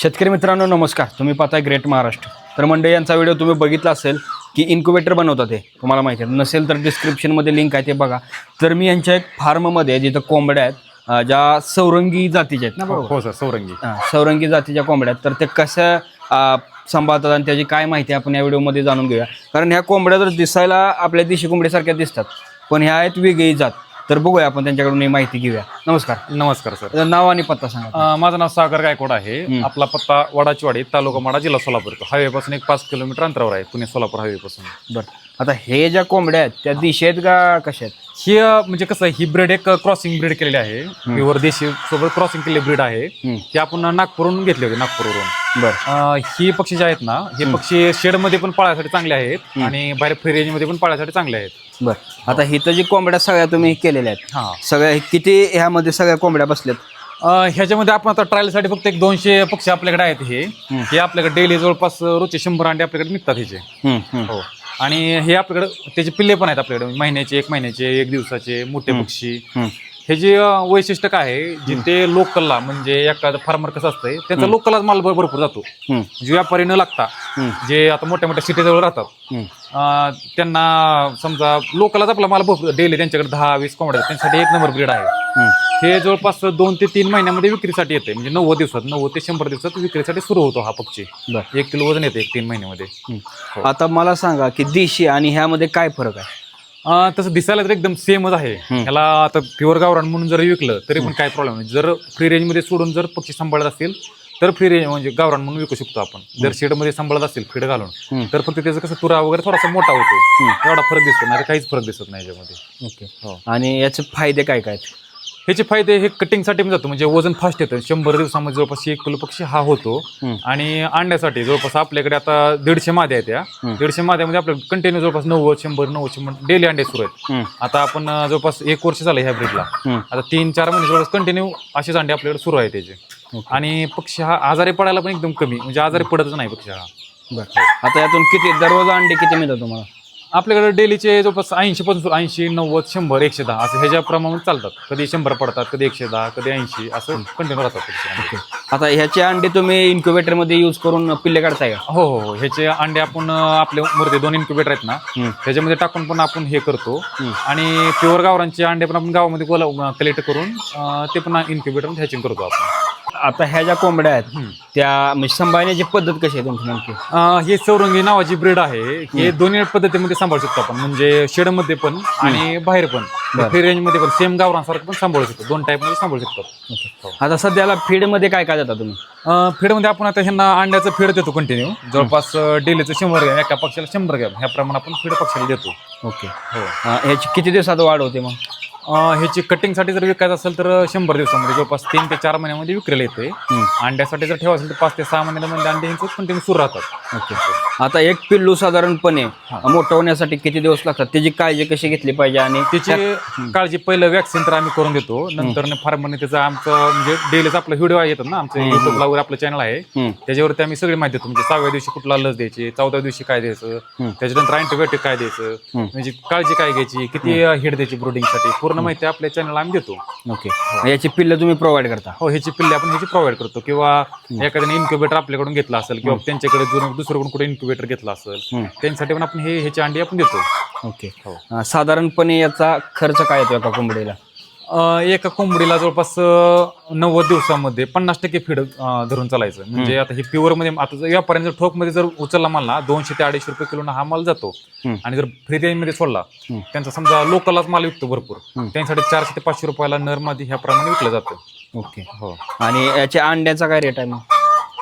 शेतकरी मित्रांनो नमस्कार. तुम्ही पाहताय ग्रेट महाराष्ट्र तर मंडळी यांचा व्हिडिओ तुम्ही बघितला असेल की इन्क्युबेटर बनवतात हे तुम्हाला माहिती आहे. नसेल तर डिस्क्रिप्शनमध्ये लिंक आहे ते बघा. तर मी यांच्या एक फार्ममध्ये जिथं कोंबड्या आहेत ज्या सौरंगी जातीच्या आहेत. ना बरोबर? हो सर सौरंगी. हां, सौरंगी जातीच्या कोंबड्या आहेत. तर ते अं, सांभाळतात आणि त्याची काय माहिती आपण या व्हिडिओमध्ये जाणून घेऊया. कारण ह्या कोंबड्या तर दिसायला आपल्या देशी कोंबड्यासारख्या दिसतात. पण ह्या आहेत वेगळी जात. तर बघूया आपण त्यांच्याकडून ही माहिती घेऊया. नमस्कार. नमस्कार सर. नाव आणि पत्ता सांगा. अं, माझं नाव सागर गायकवाड आहे. आपला पत्ता वडाचीवाडी तालुका माडा जिल्हा सोलापूर. हायवे पासून एक पाच किलोमीटर अंतरावर आहे पुणे सोलापूर हायवे पासून बरं. आता हे ज्या कोंबड्या आहेत त्या दिशा आहेत का कशा आहेत? ही म्हणजे कसं ही ब्रीड एक क्रॉसिंग ब्रीड केलेली आहे. प्युअर देशी सोबत क्रॉसिंग केलेली ब्रीड आहे. ही आपण नागपूरहून घेतली होती नागपूरवरून. बरं. ही पक्षी जे आहेत ना हे पक्षी शेडमध्ये पण पाळण्यासाठी चांगले आहेत आणि बाहेर फ्री रेंजमध्ये पण पाळण्यासाठी चांगले आहेत. बरं. आता हिथं जी कोंबड्या सगळ्या तुम्ही केलेल्या आहेत हा. सगळ्या किती ह्यामध्ये सगळ्या कोंबड्या बसल्यात? ह्याच्यामध्ये आपण आता ट्रायलसाठी फक्त एक दोनशे पक्षी आपल्याकडे आहेत हे. हे आपल्याकडे डेली जवळपास रोजचे शंभर अंडे आपल्याकडे निघतात ह्याचे. हो. आणि हे आपल्याकडे त्याचे पिल्ले पण आहेत आपल्याकडे महिन्याचे एक महिन्याचे एक दिवसाचे मोठे पक्षी. हे जे वैशिष्ट्य काय आहे जिथे लोकलला म्हणजे एखादं फार्मर कसं असतंय त्याचा लोकललाच माल भर- भरपूर जातो जे व्यापारी न लागता. जे आता मोठ्या मोठ्या सिटीजवळ राहतात. अं, त्यांना समजा लोकलच आपला माल भरपूर डेली त्यांच्याकडे दहा वीस कोंबड्या आहेत. त्यांच्यासाठी एक नंबर ब्रीड आहे. हे जवळपास दोन ते तीन महिन्यामध्ये विक्रीसाठी येते म्हणजे नव्वद दिवसात नव्वद ते शंभर दिवसात विक्रीसाठी सुरू होतो हा पक्षी बरं. एक किलो वजन येते एक तीन महिन्यामध्ये हम्म. आता मला सांगा की देशी आणि ह्यामध्ये काय फरक आहे अं, तसं दिसायला तर एकदम सेमच आहे. ह्याला आता प्युअर गावरान म्हणून जर विकलं तरी पण काय प्रॉब्लेम नाही. जर फ्री रेंजमध्ये सोडून जर पक्षी सांभाळत असतील तर फ्री रेंज म्हणजे गावरान म्हणून विकू शकतो आपण. जर शेडमध्ये सांभाळत असेल फीड हम्म. घालून तर फक्त त्याचं कसं तुरा वगैरे थोडासा मोठा होतो. एवढा फरक दिसतो नाही काहीच फरक दिसत नाही याच्यामध्ये. ओके. हो. आणि याचे फायदे काय काय आहेत? ह्याचे फायदे हे कटिंगसाठी पण जातो. म्हणजे वजन फास्ट येतं. शंभर दिवसामध्ये जवळपास एक किलो पक्षी हा होतो. आणि अंड्यासाठी जवळपास आपल्याकडे आता दीडशे माद्या आहेत त्या दीडशे माद्यामध्ये आपल्याला कंटिन्यू जवळपास नव्वद शंभर नव्वद शंभर डेली अंडे सुरू आहेत. आता आपण जवळपास एक वर्ष झालं ह्या ब्रीडला हम्म. आता तीन चार महिने जवळपास कंटिन्यू असेच अंडे आपल्याकडे सुरू आहे त्याचे. आणि पक्षी हा आजारी पडायला पण एकदम कमी. म्हणजे आजारी पडतच नाही पक्षी हा. बरं. आता यातून किती दररोज अंडे किती मिळतात तुम्हाला? आपल्याकडे डेलीचे जवळपास ऐंशी पासून ऐंशी नव्वद शंभर एकशे दहा असं ह्याच्या प्रमाणात चालतात. कधी शंभर पडतात कधी एकशे दहा कधी ऐंशी असं कंटिन्यू राहतात. आता ह्याचे अंडे तुम्ही incubator मध्ये यूज करून पिल्ले काढताय का? हो हो हो. ह्याचे अंडे आपण आपले मूर्ती दोन इन्क्युबेटर आहेत ना हम्म. त्याच्यामध्ये टाकून पण आपण हे करतो. आणि प्युअर गावरांचे अंडे पण आपण गावामध्ये गोला कलेक्ट करून अं, ते पण इन्क्युबेटर हॅचिंग करतो आपण. आता ह्या ज्या कोंबड्या आहेत त्या म्हणजे सांभाळण्याची पद्धत कशी आहे तुमची नेमकी? अं, हे चौरंगी नावाची ब्रीड आहे. हे दोन्ही पद्धतीमध्ये सांभाळू शकतो आपण. म्हणजे शेडमध्ये पण आणि बाहेर पण. फ्री रेंजमध्ये पण सेम गावरांसारखं पण सांभाळू शकतो. दोन टाईपमध्ये सांभाळू शकतो. आता सध्याला फीडमध्ये काय काय देता तुम्ही? फीडमध्ये आपण आता ह्यांना अंड्याचं फीड देतो कंटिन्यू जवळपास डेलीचं शंभर ग्रॅम एका पक्षाला शंभर ग्रॅम. ह्या प्रमाणे आपण फीड पक्षाला देतो. ओके. हो. ह्याची किती दिवसात वाढ होते मग? ह्याची कटिंगसाठी जर विकायचं असेल तर शंभर दिवसामध्ये जवळपास तीन ते चार महिन्यामध्ये विक्रीला येते. अंड्यासाठी जर ठेवा असेल तर पाच ते सहा महिन्यामध्ये अंडे ह्यांचे कंटिन्यू सुरू राहतात. ओके. आता एक पिल्लू साधारणपणे मोठं होण्यासाठी किती दिवस लागतात? त्याची काळजी कशी घेतली पाहिजे आणि त्याची काळजी पहिलं वॅक्सिन तर आम्ही करून देतो. नंतर फार्मरने त्याचं आमचं म्हणजे डेलीच आपलं व्हिडिओ येतात ना आमचं युट्यूबला वगैरे आपलं चॅनल आहे. त्याच्यावरती आम्ही सगळी माहिती देतो. म्हणजे सहाव्या दिवशी कुठला लस द्यायची चौदाव्या दिवशी काय द्यायचं त्याच्यानंतर अँटीबायोटिक काय द्यायचं म्हणजे काळजी काय घ्यायची किती हेड द्यायची ब्रोडिंगसाठी पूर्ण माहिती आपल्या चॅनल आम्ही देतो. ओके. याची पिल्लं तुम्ही प्रोव्हाइड करता? हो ह्याची पिल्ले आपण ह्याची प्रोव्हाइड करतो. किंवा एखाद्याने इन्क्युबेटर आपल्याकडून घेतला असेल किंवा त्यांच्याकडे जर दुसरीकडून कुठे इन्क्युबेटर घेतला असेल त्यांसाठी पण आपण हे ह्याची अंडी आपण देतो. ओके. हो. साधारणपणे याचा खर्च काय येतो एका कोंबडीला? एका कोंबडीला जवळपास नव्वद दिवसामध्ये पन्नास टक्के फीड धरून चालायचं. म्हणजे आता हे प्युअरमध्ये आता व्यापाऱ्याने जर ठोकमध्ये जर उचलला माल ना दोनशे ते अडीचशे रुपये किलो हा माल जातो. आणि जर फ्री रेंजमध्ये सोडला त्यांचा समजा लोकललाच माल विकतो भरपूर. त्यांच्यासाठी चारशे ते पाचशे रुपयाला नर ह्या प्रमाणे विकलं जातं. ओके. हो. आणि याच्या अंड्याचा काय रेट आहे मग?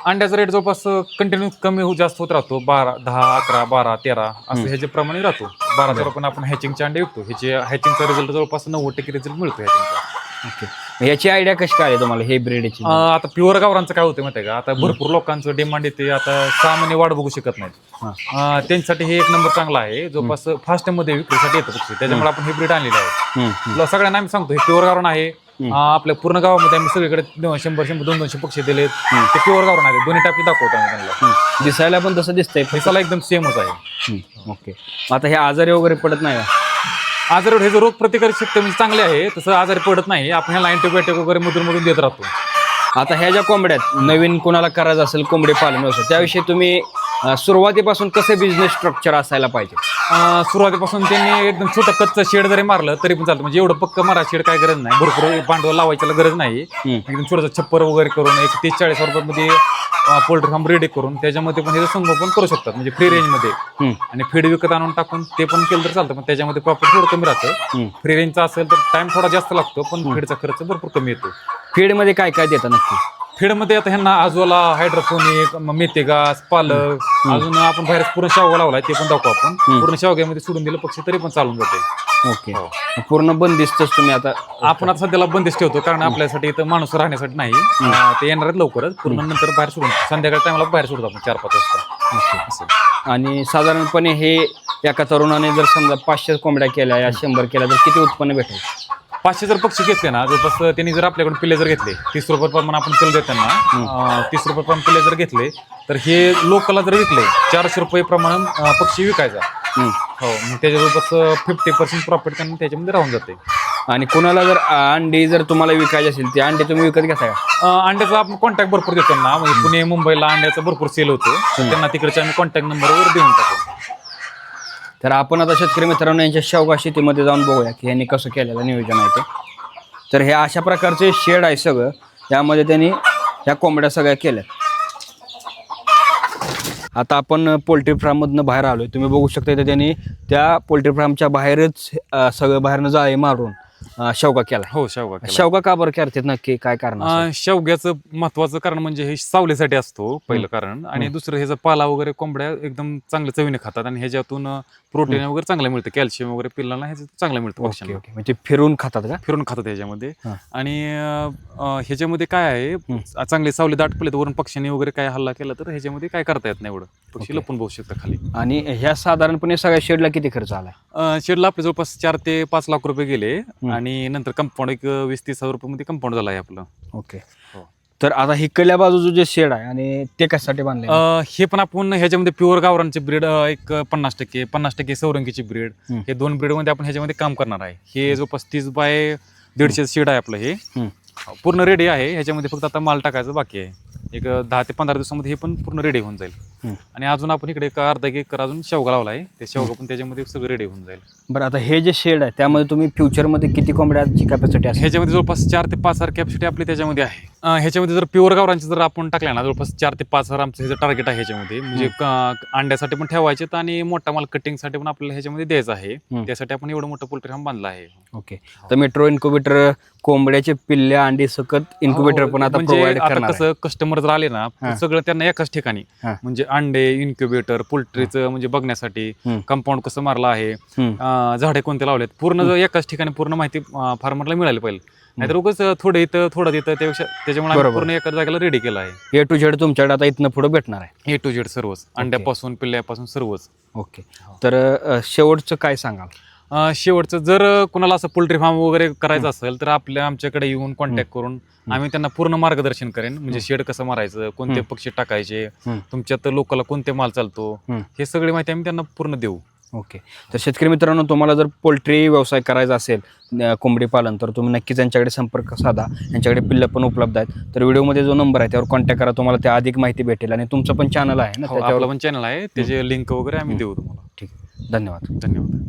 अंड्याचा रेट जवळपास कंटिन्यू कमी हो- जास्त होत राहतो. बारा दहा अकरा बारा तेरा असं ह्याच्या प्रमाणे राहतो. बारा तेरा पण आपण हॅचिंगचे अंडे विकतो. ह्याचे हॅचिंगचा रिझल्ट जवळपास नव्वद टक्के रिझल्ट मिळतो हॅचिंगचा ओके. याची आयडिया कशी काय तुम्हाला हे ब्रीडची अं, आता प्युअर गावरांचं काय होतं माहिती आहे का? आता भरपूर लोकांचं डिमांड येते. आता सहा महिने वाट बघू शकत नाहीत. अं, त्यांच्यासाठी हे एक नंबर चांगला आहे. जवळपास फास्टमध्ये विक्रीसाठी येतं पक्षी त्याच्यामुळे आपण हे ब्रीड आणलेलं आहे. तुला सगळ्यांना आम्ही सांगतो हे प्युअर गावरान आहे. आपल्या पूर्ण गावामध्ये आम्ही सगळीकडे शंभर शंभर दोन दोनशे पक्षी दिलेत. ते प्युअर गावरान आहे दोन्ही टाकी दाखवतो आम्ही त्यांना. दिसायला पण तसं दिसतंय दिसायला एकदम सेमच आहे. ओके आता हे आजारी वगैरे पडत नाही आजार हे जो रोग प्रतिकारक शक्ती म्हणजे चांगले आहे तसं आजारी पडत नाही. आपण ह्याला अँटीबायोटिक वगैरे मधून मधून देत राहतो. आता ह्या ज्या कोंबड्या आहेत नवीन कोणाला करायचं असेल कोंबडी पालन व्यवसाय त्याविषयी तुम्ही अं, सुरुवातीपासून कसं बिझनेस स्ट्रक्चर असायला पाहिजे? अं, सुरुवातीपासून त्यांनी एकदम छोटं कच्चं शेड जरी मारलं तरी पण चालतं. म्हणजे एवढं पक्क मारा शेड काय गरज नाही. भरपूर भांडवल लावायच्याला गरज नाही. एकदम छोटंसं छप्पर वगैरे करून एक तीस चाळीस रुपयामध्ये पोल्ट्री फार्म रेडी करून त्याच्यामध्ये पण हे संगोपन करू शकतात. म्हणजे फ्री रेंजमध्ये हम्म. आणि फीड विकत आणून टाकून ते पण केलं तर चालतं. पण त्याच्यामध्ये प्रॉफिट थोडं कमी राहतं. फ्री रेंजचा असेल तर टाइम थोडा जास्त लागतो पण फीडचा खर्च भरपूर कमी येतो. फीडमध्ये काय काय देतं नक्की? फीडमध्ये आता ह्यांना आजोला हायड्रोफोनिक मेथेगास पालक अजून आपण बाहेर पूर्ण शावगा लावलाय ते पण दाखवू आपण. पूर्ण शावग्यामध्ये सोडून दिलं पक्षी तरी पण चालून जाते. ओके. पूर्ण बंदिस्तच तुम्ही आता आपण आता सध्याला बंदिस्त ठेवतो कारण आपल्यासाठी इथं माणूस राहण्यासाठी नाही. ते येणार आहेत लवकरच. पूर्ण नंतर बाहेर सोडून संध्याकाळी टायमाला बाहेर सोडतो आपण चार पाच वाजता. आणि साधारणपणे हे एका तरुणाने जर समजा पाचशे कोंबड्या केल्या या शंभर केल्या तर किती उत्पन्न भेटेल? पाचशे जर पक्षी घेतले ना जवळपास त्यांनी जर आपल्याकडून पिल्ले जर घेतले तीस रुपये प्रमाणे आपण पिल्ले देताना अं, तीस रुपये प्रमाणे पिल्ले जर घेतले तर हे लोकला जर विकले चारशे रुपये प्रमाणे अं, पक्षी विकायचा. हम्म. हो मग त्याच्या जवळपास फिफ्टी पर्सेंट प्रॉफिट त्यांना त्याच्यामध्ये राहून जाते. आणि कोणाला जर अंडी जर तुम्हाला विकायची असेल ती अंडी तुम्ही विकत घेता का? अं, अंड्याचा आपण कॉन्टॅक्ट भरपूर देतो ना म्हणजे पुणे मुंबईला अंड्याचा भरपूर सेल होतो. तर त्यांना तिकडचे आम्ही कॉन्टॅक्ट नंबरवर देऊन टाकू तर आपण आता शेतकरी मित्रांनो यांच्या शेवगा शेतीमध्ये जाऊन बघूया की यांनी कसं केलेलं नियोजन आहे ते. तर हे अशा प्रकारचे शेड आहे सगळं. त्यामध्ये त्यांनी ह्या कोंबड्या सगळ्या केल्या आता आपण पोल्ट्री फार्ममधनं बाहेर आलोय. तुम्ही बघू शकता इथे त्यांनी त्या पोल्ट्री फार्मच्या बाहेरच सगळं बाहेरनं जाळे मारून अं, शेवगा केला हो शेवगा केला. शेवगा का बरं करतात? नक्की काय कारण असेल? अं, शेवग्याचं महत्वाचं कारण म्हणजे हे सावलीसाठी असतो पहिलं कारण. आणि दुसरं ह्याचा पाला वगैरे कोंबड्या एकदम चांगल्या चवीने खातात आणि ह्याच्यातून प्रोटीन वगैरे चांगलं मिळतं. कॅल्शियम वगैरे पिल्लांना ह्याचं चांगलं मिळतं ओके पक्ष्यांना ओके. म्हणजे फिरून खातात का? फिरून खातात ह्याच्यामध्ये. हा. आणि अं, अं, ह्याच्यामध्ये काय आहे चांगले सावली दाट पडले वरून पक्ष्यांनी वगैरे काय हल्ला केला तर ह्याच्यामध्ये काय करता येत नाही एवढं. पक्षी लपून बसू शकतात खाली. आणि ह्या साधारणपणे सगळ्या शेडला किती खर्च आलाय? अं, शेडला आपले जवळपास चार ते पाच लाख रुपये गेले. आणि नंतर कंपाऊंड एक वीस तीस हजार रुपये मध्ये कंपाऊंड झालं आहे आपलं. ओके. हो. तर आता हिकडल्या बाजूचं जे शेड आहे आणि ते कशासाठी बांधले अं, हे पण आपण ह्याच्यामध्ये प्युअर गावरांचे ब्रीड एक पन्नास टक्के पन्नास टक्के सौरंगीची ब्रीड हम्म. हे दोन ब्रीडमध्ये आपण ह्याच्यामध्ये काम करणार आहे. हे जो पस्तीस बाय दीडशे शेड आहे आपलं हे. हम्म. पूर्ण रेडी आहे. ह्याच्यामध्ये फक्त आता माल टाकायचं बाकी आहे. एक दहा ते पंधरा दिवसामध्ये हे पण पूर्ण रेडी होऊन जाईल. आणि अजून आपण इकडे एक अर्धा एक एकर अजून शेवगा लावला आहे ते शेवगा पण त्याच्यामध्ये सगळं रेडी होऊन जाईल. बरं आता हे जे शेड आहे त्यामध्ये तुम्ही फ्युचरमध्ये किती कोंबड्याची कॅपॅसिटी असेल? ह्याच्यामध्ये जवळपास चार ते पाच हजार कॅपॅसिटी आपली त्याच्यामध्ये आहे. ह्याच्यामध्ये जर प्युअर गावरांची जर आपण टाकल्या ना जवळपास चार ते पाच हजार आमचं ह्याचं टार्गेट आहे ह्याच्यामध्ये म्हणजे अंड्यासाठी पण ठेवायचे आणि मोठा माल कटिंगसाठी पण आपल्याला ह्याच्यामध्ये द्यायचा आहे. त्यासाठी आपण एवढं मोठं पोल्ट्री फार्म बांधला आहे. ओके तर मेट्रो इन्क्युबेटर कोंबड्याचे पिल्ल्या अंडी सकत इन्क्युबेटर पण आता म्हणजे प्रोव्हाइड आता करणार आहे. कसं कस्टमर जर आले ना हा. सगळं त्यांना एकाच ठिकाणी. हा. म्हणजे अंडे इन्क्युबेटर पोल्ट्रीचं म्हणजे बघण्यासाठी हम्म. कंपाऊंड कसं मारलं आहे. हम्म. अं, झाडे कोणते लावलेत? पूर्ण जर एकाच ठिकाणी पूर्ण माहिती फार्मरला मिळाली पाहिजे नाहीतर उगाच थोडं इथं थोडं तिथं त्यापेक्षा त्याच्यामुळे आम्ही बरोबर. पूर्ण एका जागेला रेडी केलं आहे. ए टू झेड तुमच्याकडे आता इथनं पुढे भेटणार आहे. ए टू झेड सर्वच. अंड्यापासून पिल्ल्यापासून सर्वच. ओके तर अं, शेवटचं काय सांगाल? अं, शेवटचं जर कुणाला असं पोल्ट्री फार्म वगैरे करायचं असेल तर आपल्या आमच्याकडे येऊन कॉन्टॅक्ट करून आम्ही त्यांना पूर्ण मार्गदर्शन करेन. म्हणजे शेड कसं मारायचं कोणते पक्षी टाकायचे हम्म. तुमच्यात लोकला कोणते माल चालतो हम्म. हे सगळी माहिती आम्ही त्यांना पूर्ण देऊ. ओके. तर शेतकरी मित्रांनो तुम्हाला जर पोल्ट्री व्यवसाय करायचा असेल अं, कोंबडी पालन तर तुम्ही नक्कीच यांच्याकडे संपर्क साधा. यांच्याकडे पिल्लं पण उपलब्ध आहेत. तर व्हिडिओमध्ये जो नंबर आहे त्यावर कॉन्टॅक्ट करा. तुम्हाला त्या अधिक माहिती भेटेल. आणि तुमचं पण चॅनल आहे ना हो, त्याच्यावर आपलं पण चॅनल आहे. त्याचे लिंक वगैरे आम्ही देऊ तुम्हाला. ठीक. धन्यवाद. धन्यवाद.